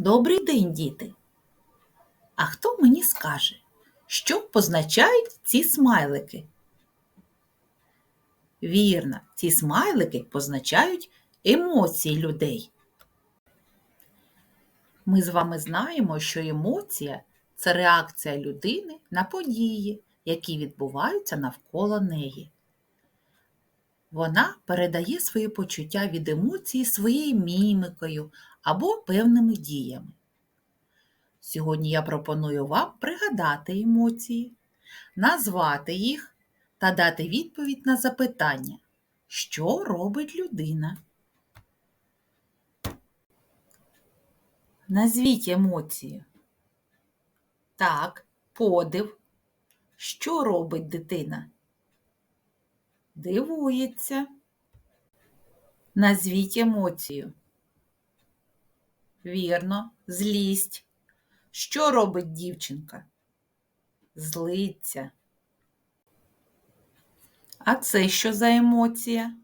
Добрий день, діти! А хто мені скаже, що позначають ці смайлики? Вірно, ці смайлики позначають емоції людей. Ми з вами знаємо, що емоція це реакція людини на події, які відбуваються навколо неї. Вона передає свої почуття від емоції своєю мімікою або певними діями. Сьогодні я пропоную вам пригадати емоції, назвати їх та дати відповідь на запитання, що робить людина. Назвіть емоцію. Так, подив. Що робить дитина? Дивується. Назвіть емоцію. Вірно, злість. Що робить дівчинка? Злиться. А це що за емоція?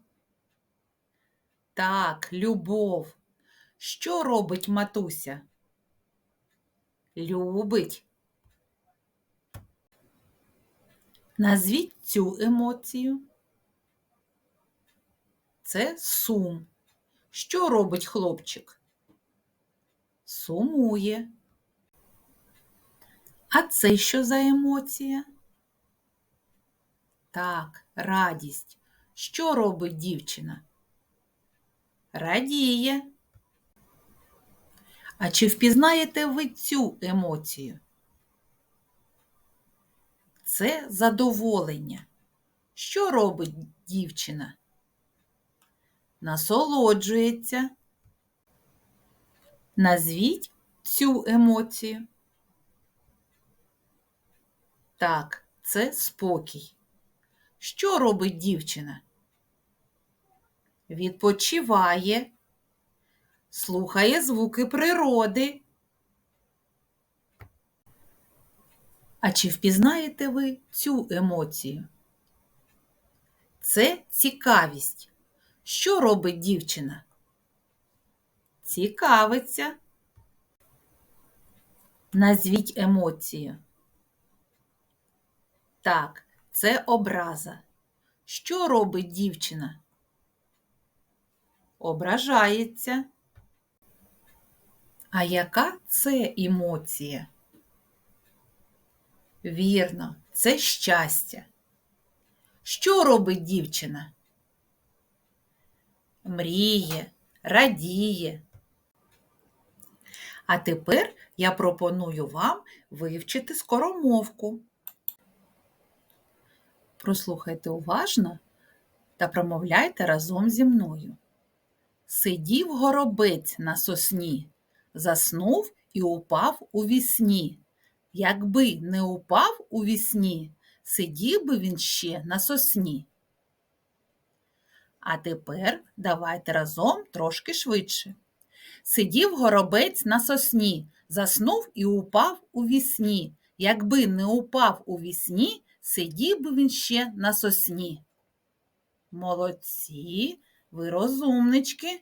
Так, любов. Що робить матуся? Любить. Назвіть цю емоцію. Це сум. Що робить хлопчик? Сумує. А це що за емоція? Так, радість. Що робить дівчина? Радіє. А чи впізнаєте ви цю емоцію? Це задоволення. Що робить дівчина? Насолоджується. Назвіть цю емоцію. Так, це спокій. Що робить дівчина? Відпочиває, слухає звуки природи. А чи впізнаєте ви цю емоцію? Це цікавість. Що робить дівчина? Цікавиться. Назвіть емоцію. Так, це образа. Що робить дівчина? Ображається. А яка це емоція? Вірно, це щастя. Що робить дівчина? Мріє, радіє. А тепер я пропоную вам вивчити скоромовку. Прослухайте уважно та промовляйте разом зі мною. Сидів горобець на сосні, заснув і упав у вісні. Якби не упав у вісні, сидів би він ще на сосні. А тепер давайте разом трошки швидше. Сидів горобець на сосні, заснув і упав у вісні. Якби не упав у вісні, сидів би він ще на сосні. Молодці, ви розумнички.